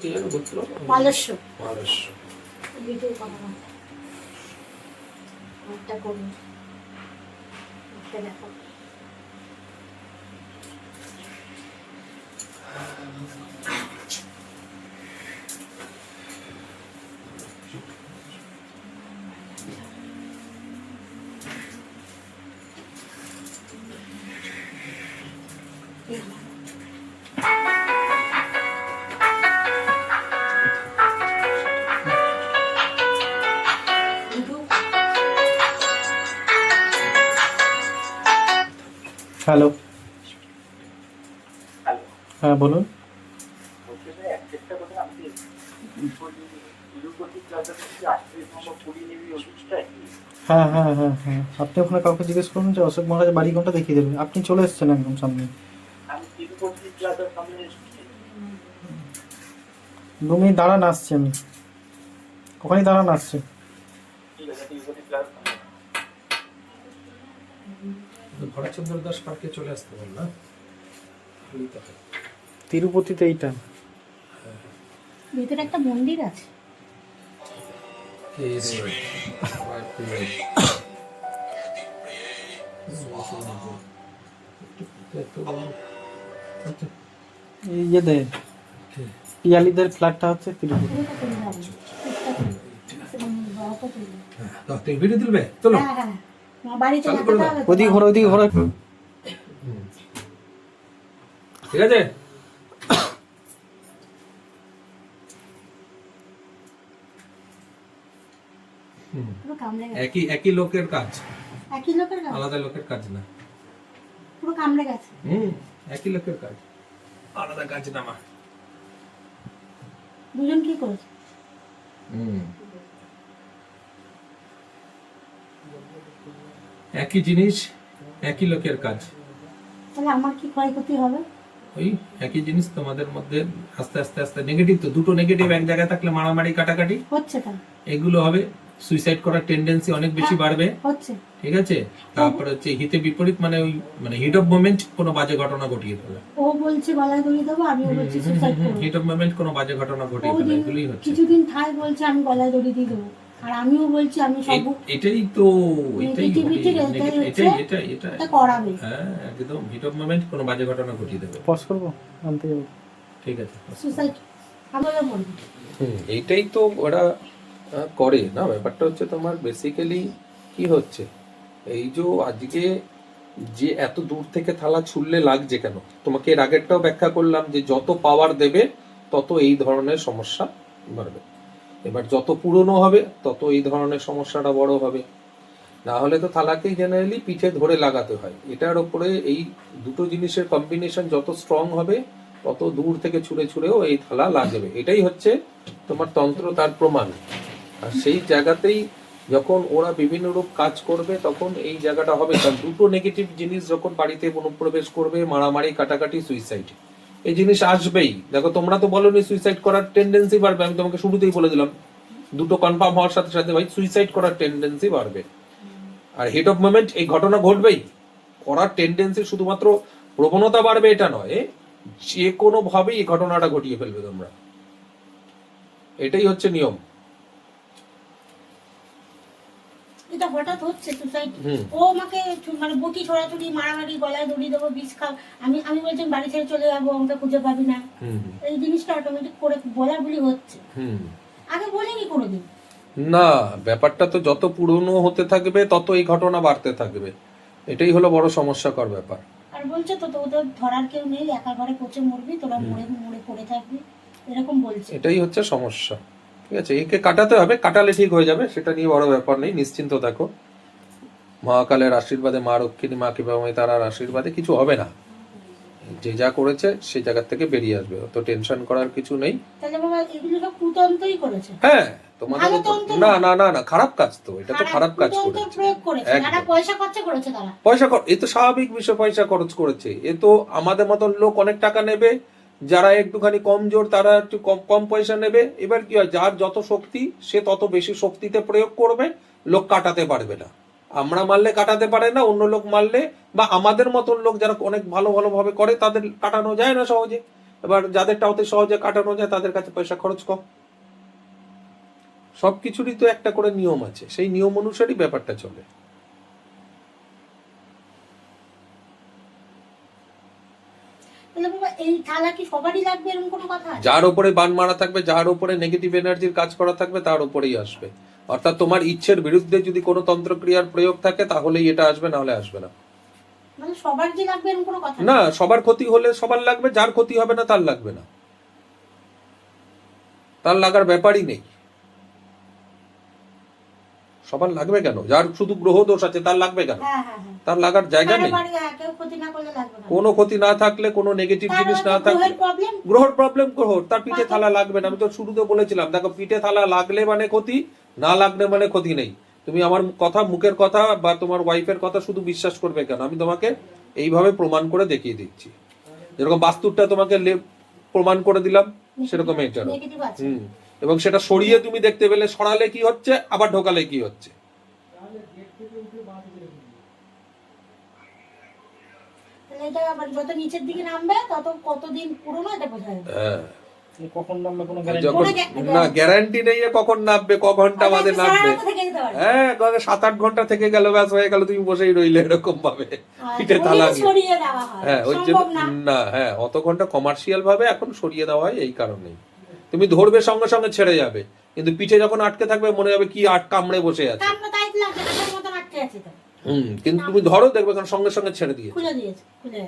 কি যেন গোত্র মালস্য। মহারাষ্ট্র ভিডিও হ্যালো হ্যাঁ বলুন। হ্যাঁ হ্যাঁ হ্যাঁ হ্যাঁ। আপনি ওখানে কাউকে জিজ্ঞেস করুন যে অশোক মহারাজের বাড়ি কোনটা দেখিয়ে দেবে আপনি চলে এসেছেন একদম সামনে। দু মিনিট দাঁড়ান আসছি আমি। ওখানেই দাঁড়ান আসছে। ভরতচন্দ্র দাস পার্কে চলে আসতে বল না? তো হয়। তিরুপতিতে এইটা। ভিতরে একটা মন্দির আছে। আচ্ছা, ইয়েদের পিয়ালিদের ফ্ল্যাটটা হচ্ছে তিরুপতি। ভিডিওটা করে যাব হ্যাঁ, দাও, তুমি ভিডিও তুলবে? তোলো। হ্যাঁ হ্যাঁ। বাড়িতে। ওদিকে ঘোরো ওদিকে ঘোরো। ঠিক আছে? একই একই লোকের কাজ। একই লোকের কাজ? আলাদা লোকের কাজ না। পুরো কামড়ে গেছে। হুম একই লোকের কাজ। আলাদা কাজ না আমার দুজন কি করেছে? হুম। একই জিনিস একই লোকের কাজ। তাহলে আমার কি ক্ষয়ক্ষতি হবে? ওই একই জিনিস তোমাদের মধ্যে আস্তে আস্তে আস্তে নেগেটিভ তো দুটো নেগেটিভ এক জায়গায় থাকলে মারামারি কাটাকাটি হচ্ছে তাই এগুলো হবে সুইসাইড করার টেন্ডেন্সি অনেক বেশি বাড়বে। হচ্ছে। ঠিক আছে? তারপর হচ্ছে হিতে বিপরীত মানে ওই মানে হিট অফ মোমেন্ট কোনো বাজে ঘটনা ঘটিয়ে ফেলে। ও বলছে গলায় দড়ি দেবো আমিও বলছি সুসাইড করব। হিট অফ মোমেন্ট কোনো বাজে ঘটনা ঘটিয়ে ফেলে এগুলোই হচ্ছে। কিছুদিন থাই বলছে আমি গলায় দড়ি দিয়ে দেবো। আর আমিও বলছি আমি সব এটাই তো এটাই। এটাই এটাই এটাই এটাই। এটা করাবে হ্যাঁ একদম হিট অফ মোমেন্ট কোনো বাজে ঘটনা ঘটিয়ে দেবে। পজ করব? আনতে যাব। ঠিক আছে সুসাইড আমিও বলব হুম তো ওরা করে না? ব্যাপারটা হচ্ছে তোমার বেসিক্যালি কি হচ্ছে? এই যে আজকে যে এত দূর থেকে থালা ছুললে লাগছে কেন? তোমাকে এর আগেরটাও ব্যাখ্যা করলাম যে যত পাওয়ার দেবে তত এই ধরনের সমস্যা বাড়বে। এবার যত পুরনো হবে, তত এই ধরনের সমস্যাটা বড় হবে। না হলে তো থালাকেই জেনারেলি পিঠে ধরে লাগাতে হয়। এটার ওপরে এই দুটো জিনিসের কম্বিনেশন যত স্ট্রং হবে, তত দূর থেকে ছুঁড়ে ছুঁড়েও এই থালা লাগবে। এটাই হচ্ছে তোমার তন্ত্র, তার প্রমাণ। আর সেই জায়গাতেই যখন ওরা বিভিন্ন রূপ কাজ করবে, তখন এই জায়গাটা হবে। কারণ দুটো নেগেটিভ জিনিস যখন বাড়িতে অনুপ্রবেশ করবে, মারামারি, কাটাকাটি সুইসাইড এই জিনিস আসবেই। দেখো, তোমরা তো বলো সুইসাইড করার টেন্ডেন্সি বাড়বে। আমি তোমাকে শুরুতেই বলে দিলাম, দুটো কনফার্ম হওয়ার সাথে সাথে ভাই সুইসাইড করার টেন্ডেন্সি বাড়বে। আর হেড অফ মোমেন্ট এই ঘটনা ঘটবেই। করার টেন্ডেন্সি শুধুমাত্র প্রবণতা বাড়বে, এটা নয়, যে কোনোভাবেই এই ঘটনাটা ঘটিয়ে ফেলবে তোমরা। এটাই হচ্ছে নিয়ম। এটা হঠাৎ হচ্ছে সুসাইড। ও আমাকে মানে বটি ছোড়াছুড়ি মারামারি গলায় দড়ি দেবো বিষ খাও। আমি আমি বলছি বাড়ি ছেড়ে চলে যাব আমাকে খুঁজে পাবি না। এই জিনিসটা অটোমেটিক করে বলা বলি হচ্ছে। হুম। আগে বলিনি কোনোদিন। না ব্যাপারটা তো যত পুরনো হতে থাকবে তত এই ঘটনা বাড়তে থাকবে। এটাই হলো বড় সমস্যাকর ব্যাপার। আর বলছে তো তোদের ধরার কেউ নেই একা ঘরে পচে মরবি তোরা মরে মরে পড়ে থাকবি। এরকম বলছে। এটাই হচ্ছে সমস্যা। ঠিক আছে একে কাটাতে হবে কাটালে ঠিক হয়ে যাবে সেটা নিয়ে বড় ব্যাপার নেই নিশ্চিন্ত দেখো মহাকালের আশীর্বাদে মা রক্ষিণী মা কিংবা তারার আশীর্বাদে কিছু হবে না। যে যা করেছে সেই জায়গা থেকে বেরিয়ে আসবে তো টেনশন করার কিছু নেই। হ্যাঁ তোমাদের না না না না খারাপ কাজ তো এটা তো খারাপ কাজ করেছে। পয়সা খরচা এ তো স্বাভাবিক বিষয় পয়সা খরচ করেছে। এ তো আমাদের মতন লোক অনেক টাকা নেবে যারা একটুখানি কম জোর, তারা একটু কম কম পয়সা নেবে। এবার কি হয়, যার যত শক্তি, সে তত বেশি শক্তিতে প্রয়োগ করবে, লোক কাটাতে পারবে না। আমরা মারলে কাটাতে পারে না, অন্য লোক মারলে, বা আমাদের মতন লোক যারা অনেক ভালো ভালো ভাবে করে, তাদের কাটানো যায় না সহজে। এবার যাদেরটা অতি সহজে কাটানো যায়, তাদের কাছে পয়সা খরচ কম। সবকিছুরই তো একটা করে নিয়ম আছে। সেই নিয়ম অনুসারেই ব্যাপারটা চলে তাহলে বাবা এই থালা কি সবারই লাগবে এরকম কোনো কথা আছে যার উপরে বান মারা থাকবে যার উপরে নেগেটিভ এনার্জির কাজ করা থাকবে তার উপরেই আসবে। অর্থাৎ তোমার ইচ্ছের বিরুদ্ধে যদি কোনো তন্ত্রক্রিয়ার প্রয়োগ থাকে তাহলেই এটা আসবে না হলে আসবে না। মানে না সবার ক্ষতি হলে সবার লাগবে যার ক্ষতি হবে না তার লাগবে না। তার লাগার ব্যাপারই নেই। সবার লাগবে কেন? যার শুধু গ্রহ দোষ আছে তার লাগবে কেন? হ্যাঁ হ্যাঁ হ্যাঁ। তার লাগার জায়গা নেই। কোনো ক্ষতি না থাকলে কোনো নেগেটিভ জিনিস না থাকলে গ্রহের প্রবলেম গ্রহ তার পিঠে থালা লাগবে না। আমি তো শুরুতে বলেছিলাম দেখো পিঠে থালা লাগলে মানে ক্ষতি না লাগলে মানে ক্ষতি নেই। তুমি আমার কথা মুখের কথা বা তোমার ওয়াইফের কথা শুধু বিশ্বাস করবে কেন? আমি তোমাকে এইভাবে প্রমাণ করে দেখিয়ে দিচ্ছি। যেরকম বাস্তুরটা তোমাকে প্রমাণ করে দিলাম সেরকম আছে। হুম। এবং সেটা সরিয়ে তুমি দেখতে পেলে সরালে কি হচ্ছে আবার ঢোকালে কি হচ্ছে? তাহলে এটা আবার যত নিচের দিকে নামবে তত কতদিন পুরনো এটা বোঝা যাবে। হ্যাঁ। গ্যা- না গ্যারান্টি নেই কখন নামবে ক ঘণ্টা বাদে আচ্ছা, নামবে। হ্যাঁ সাত আট ঘণ্টা থেকে গেল ব্যাস হয়ে গেল তুমি বসেই রইলে এরকম ভাবে। পিঠে। সরিয়ে দেওয়া হয়। ওই জন্য না। না হ্যাঁ অত ঘণ্টা কমার্শিয়াল ভাবে এখন সরিয়ে দেওয়া হয় এই কারণেই। তুমি ধরবে সঙ্গে সঙ্গে ছেড়ে যাবে। কিন্তু পিঠে যখন আটকে থাকবে মনে হবে কি আট কামড়ে বসে আছে। হুম কিন্তু তুমি ধরো দেখবে কারণ সঙ্গে সঙ্গে ছেড়ে দিয়ে খুলে দিয়েছে খুলে